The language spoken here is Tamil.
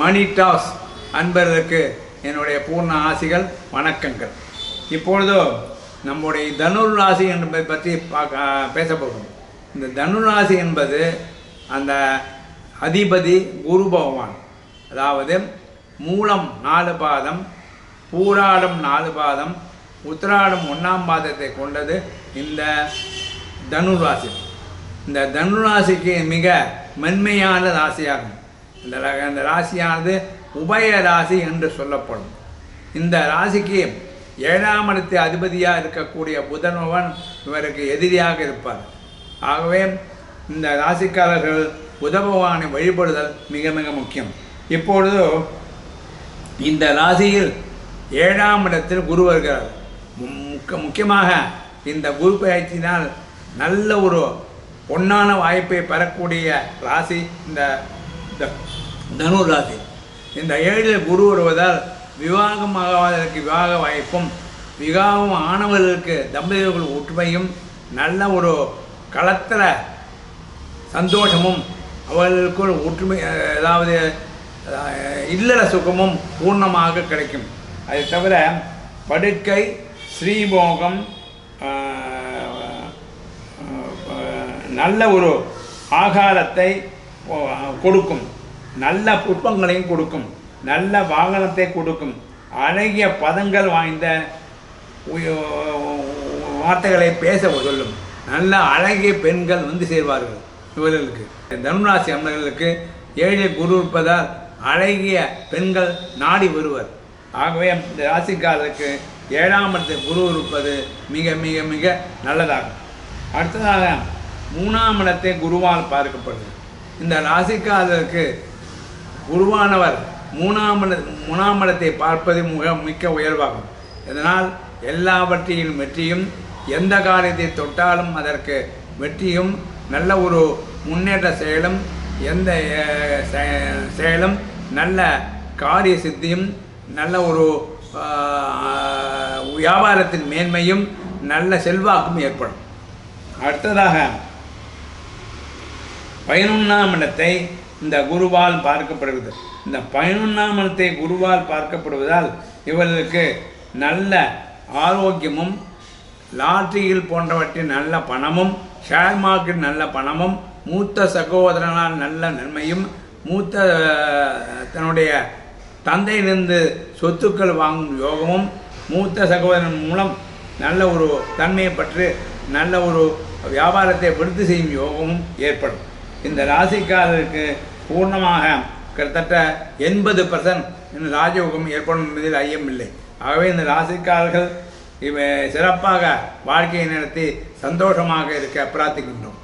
மணி டாஸ் அன்பர்களுக்கு என்னுடைய பூர்ண ஆசிகள் வணக்கங்கள். இப்பொழுதோ நம்முடைய தனுர் ராசி என்பதை பற்றி பார்க்க பேச போகிறோம் இந்த தனுர் ராசி என்பது அந்த அதிபதி குரு பகவான். அதாவது மூலம் நாலு பாதம் பூராடம் நாலு பாதம் உத்திராடம் ஒன்றாம் பாதத்தை கொண்டது இந்த தனுராசி. இந்த தனுராசிக்கு மிக மென்மையான ராசியாகும். இந்த ர- இந்த ராசியானது உபய ராசி என்று சொல்லப்படும். இந்த ராசிக்கு ஏழாம் இடத்து அதிபதியாக இருக்கக்கூடிய புதனவன் இவருக்கு எதிரியாக இருப்பார். ஆகவே இந்த ராசிக்காரர்கள் புத பகவானை வழிபடுதல் மிக மிக முக்கியம். இப்பொழுது இந்த ராசியில் ஏழாம் இடத்தில் குரு வருகிறார். முக்க முக்கியமாக இந்த குரு பயிற்சியினால் நல்ல ஒரு பொன்னான வாய்ப்பை பெறக்கூடிய ராசி இந்த த- தனு இந்த ஏழில் குரு வருவதால் விவாகம் ஆகாததற்கு விவாக வாய்ப்பும் விவாகம் ஆனவர்களுக்கு தம்பதிகள் ஒற்றுமையும் நல்ல ஒரு களத்தில் சந்தோஷமும் அவர்களுக்குள் ஒற்றுமை அதாவது இல்லற சுகமும் பூர்ணமாக கிடைக்கும். அதை தவிர படுக்கை ஸ்ரீபோகம் நல்ல ஒரு ஆகாரத்தை கொடுக்கும். நல்ல புஷ்பங்களையும் கொடுக்கும். நல்ல வாகனத்தை கொடுக்கும். அழகிய பதங்கள் வாய்ந்த வார்த்தைகளை பேச சொல்லும். நல்ல அழகிய பெண்கள் வந்து சேர்வார்கள். இவர்களுக்கு. தனுராசி அம்மர்களுக்கு ஏழை குரு இருப்பதால் அழகிய பெண்கள் நாடி வருவர். ஆகவே இந்த ராசிக்காரருக்கு ஏழாம் இடத்தில் குரு இருப்பது மிக மிக மிக நல்லதாகும். அடுத்ததாக மூணாம் இடத்தை குருவால் பார்க்கப்படுது. இந்த ராசிக்காரருக்கு குருவானவர் மூணாம் மூணாம் இடத்தை பார்ப்பது மிக மிக்க உயர்வாகும். இதனால் எல்லாவற்றையும் வெற்றியும் எந்த காரியத்தை தொட்டாலும் அதற்கு வெற்றியும் நல்ல ஒரு முன்னேற்ற செயலும் எந்த செ- செயலும் நல்ல காரிய சித்தியும் நல்ல ஒரு வியாபாரத்தின் மேன்மையும் நல்ல செல்வாக்கும் ஏற்படும். அடுத்ததாக பதினொன்றாம் இடத்தை இந்த குருவால் பார்க்கப்படுகிறது. இந்த பதினொன்றாம் இடத்தை குருவால் பார்க்கப்படுவதால் இவர்களுக்கு நல்ல ஆரோக்கியமும் லாட்டரியில் போன்றவற்றின் நல்ல பணமும் ஷேர் மார்க்கெட் நல்ல பணமும் மூத்த சகோதரனால் நல்ல நன்மையும் மூத்த தன்னுடைய தந்தையிலிருந்து சொத்துக்கள் வாங்கும் யோகமும் மூத்த சகோதரன் மூலம் நல்ல ஒரு தன்மையை பற்றி நல்ல ஒரு வியாபாரத்தை விருத்தி செய்யும் யோகமும் ஏற்படும். இந்த ராசிக்காரருக்கு பூர்ணமாக கிட்டத்தட்ட எண்பது பர்சன்ட் ராஜயோகம் ஏற்படும் என்பதில் ஐயமில்லை ஆகவே இந்த ராசிக்காரர்கள் இவ சிறப்பாக வாழ்க்கையை நடத்தி சந்தோஷமாக இருக்க பிரார்த்திக்கின்றோம்.